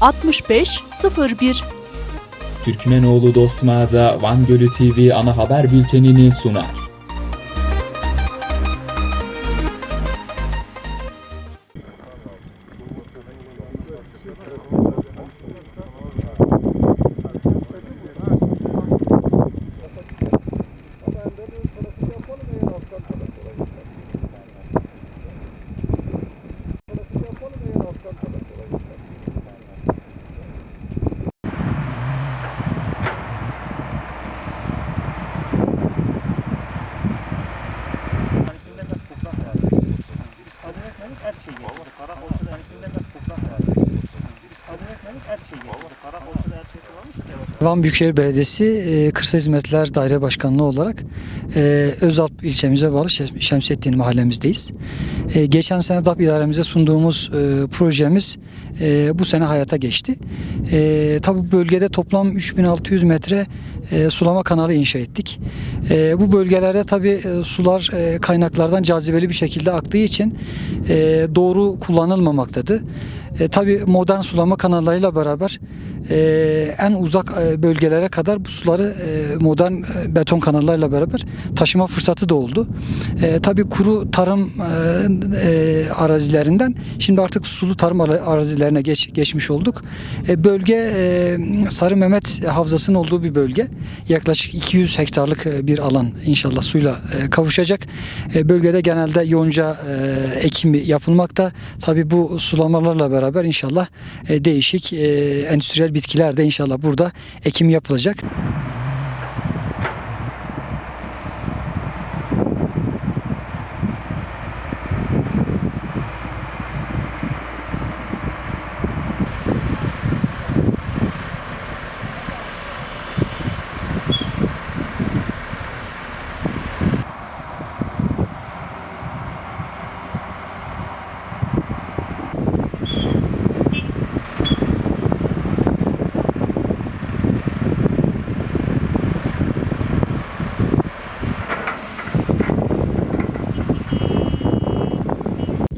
65 01 Türkmenoğlu Dost Mağaza Van Gölü TV ana haber bültenini sunar. her şeyi. Karak olsun, içinde de toprak. Van Büyükşehir Belediyesi e, Kırsal Hizmetler Daire Başkanlığı olarak e, Özalp ilçemize bağlı Şem- Şemsettin mahallemizdeyiz. E, geçen sene DAP idaremize sunduğumuz projemiz bu sene hayata geçti. Tabi bölgede toplam 3600 metre sulama kanalı inşa ettik. Bu bölgelerde tabi sular kaynaklardan cazibeli bir şekilde aktığı için doğru kullanılmamaktadır. E, tabii modern sulama kanallarıyla beraber e, en uzak e, bölgelere kadar bu suları e, modern e, beton kanallarla beraber taşıma fırsatı da oldu. E, tabii kuru tarım e, e, arazilerinden şimdi artık sulu tarım ara- arazilerine geç, geçmiş olduk. E, bölge e, Sarı Mehmet Havzası'nın olduğu bir bölge. Yaklaşık 200 hektarlık bir alan inşallah suyla e, kavuşacak. E, bölgede genelde yonca e, ekimi yapılmakta. Tabii bu sulamalarla beraber inşallah e, değişik e, endüstriyel bitkiler de inşallah burada ekim yapılacak.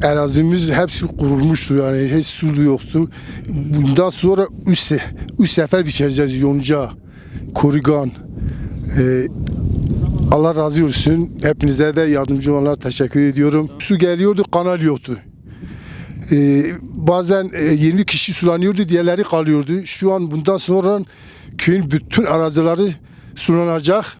Arazimiz hepsi kurulmuştu yani hiç su yoktu. Bundan sonra üç, se üç sefer biçeceğiz yonca, korigan. Ee, Allah razı olsun. Hepinize de yardımcı olanlara teşekkür ediyorum. Su geliyordu, kanal yoktu. Ee, bazen e, 20 kişi sulanıyordu, diğerleri kalıyordu. Şu an bundan sonra köyün bütün arazileri sulanacak.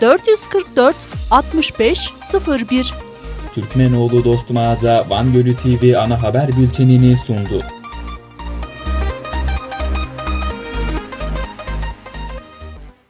444 65 01 Türkmenoğlu Dost Mağaza Van Gölü TV ana haber bültenini sundu.